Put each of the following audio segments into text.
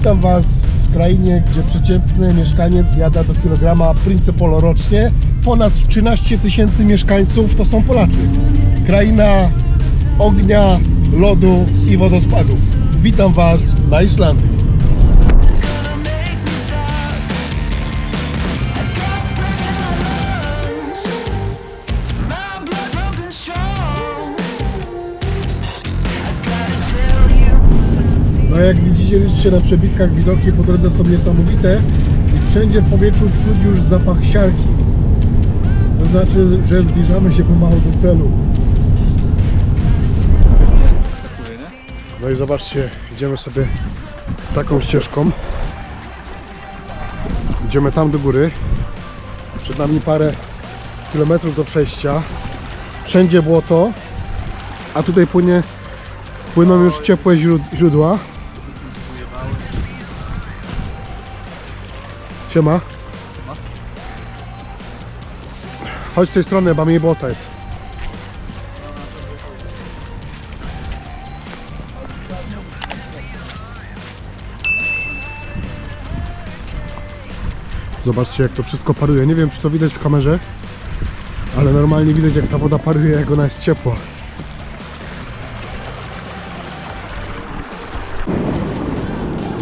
Witam Was w krainie, gdzie przeciętny mieszkaniec zjada do kilograma Principolo rocznie. Ponad 13 tysięcy mieszkańców to są Polacy. Kraina ognia, lodu i wodospadów. Witam Was na Islandii. You. No jak widzieliście na przebitkach widoki po drodze są niesamowite i wszędzie w powietrzu czuć już zapach siarki. To znaczy, że zbliżamy się pomału do celu. No i zobaczcie, idziemy sobie taką ścieżką. Idziemy tam do góry. Przed nami parę kilometrów do przejścia. Wszędzie błoto, a tutaj płynie, płyną już ciepłe źród- źródła. Siema. Chodź z tej strony, bo mniej błota jest. Zobaczcie jak to wszystko paruje. Nie wiem czy to widać w kamerze, ale normalnie widać jak ta woda paruje, jak ona jest ciepła.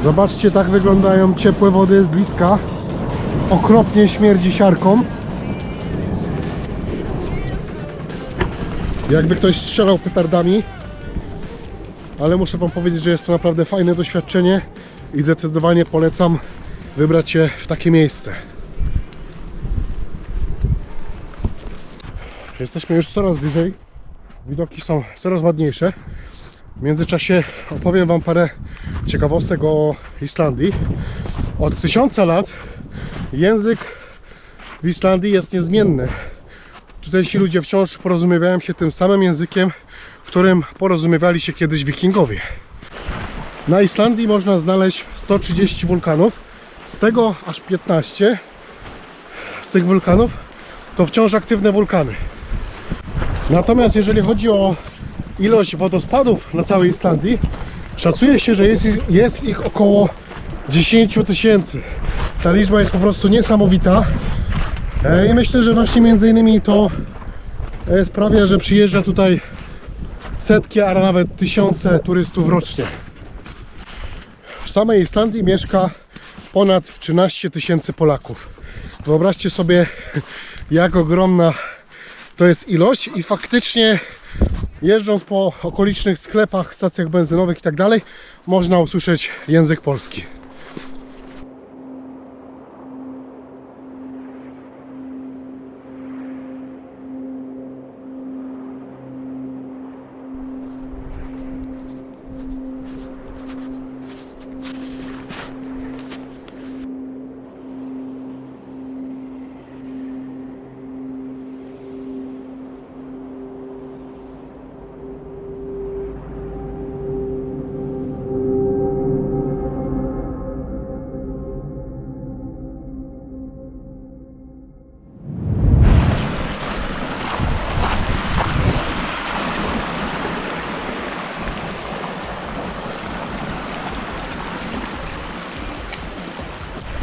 Zobaczcie, tak wyglądają ciepłe wody z bliska. Okropnie śmierdzi siarką. Jakby ktoś strzelał petardami. Ale muszę Wam powiedzieć, że jest to naprawdę fajne doświadczenie i zdecydowanie polecam wybrać się w takie miejsce. Jesteśmy już coraz bliżej. Widoki są coraz ładniejsze. W międzyczasie opowiem Wam parę ciekawostek o Islandii. Od tysiąca lat język w Islandii jest niezmienny. Tutejsi ludzie wciąż porozumiewają się tym samym językiem, w którym porozumiewali się kiedyś wikingowie. Na Islandii można znaleźć 130 wulkanów, z tego aż 15 z tych wulkanów to wciąż aktywne wulkany. Natomiast jeżeli chodzi o ilość wodospadów na całej Islandii, szacuje się, że jest, ich- jest ich około 10 tysięcy. Ta liczba jest po prostu niesamowita. E, I myślę, że właśnie między innymi to e, sprawia, że przyjeżdża tutaj setki, a nawet tysiące turystów rocznie. W samej Islandii mieszka ponad 13 tysięcy Polaków. Wyobraźcie sobie, jak ogromna to jest ilość i faktycznie jeżdżąc po okolicznych sklepach, stacjach benzynowych i tak dalej, można usłyszeć język polski.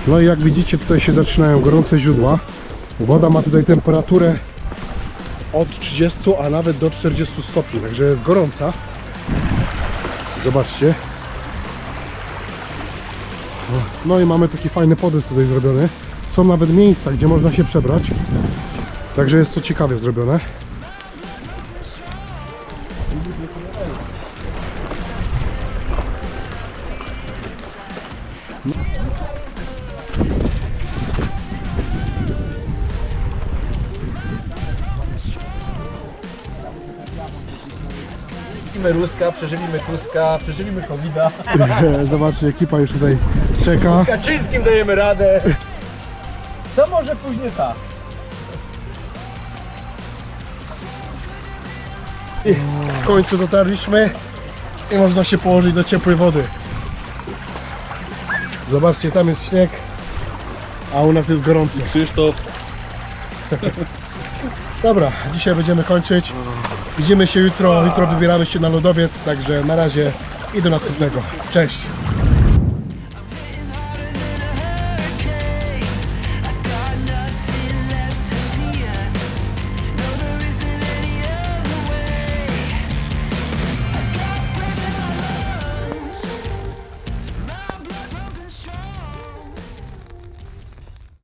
No i jak widzicie tutaj się zaczynają gorące źródła. Woda ma tutaj temperaturę od 30, a nawet do 40 stopni, także jest gorąca. Zobaczcie. No i mamy taki fajny podest tutaj zrobiony. Są nawet miejsca, gdzie można się przebrać. Także jest to ciekawie zrobione. Przeżywimy Ruska, przeżywimy Tuska, przeżywimy Covida. Zobaczcie, ekipa już tutaj czeka. Kaczyńskim dajemy radę. Co może później tak? I w końcu dotarliśmy i można się położyć do ciepłej wody. Zobaczcie, tam jest śnieg, a u nas jest gorąco. Krzysztof, Dobra, dzisiaj będziemy kończyć. Widzimy się jutro, jutro wybieramy się na lodowiec, także na razie i do następnego. Cześć!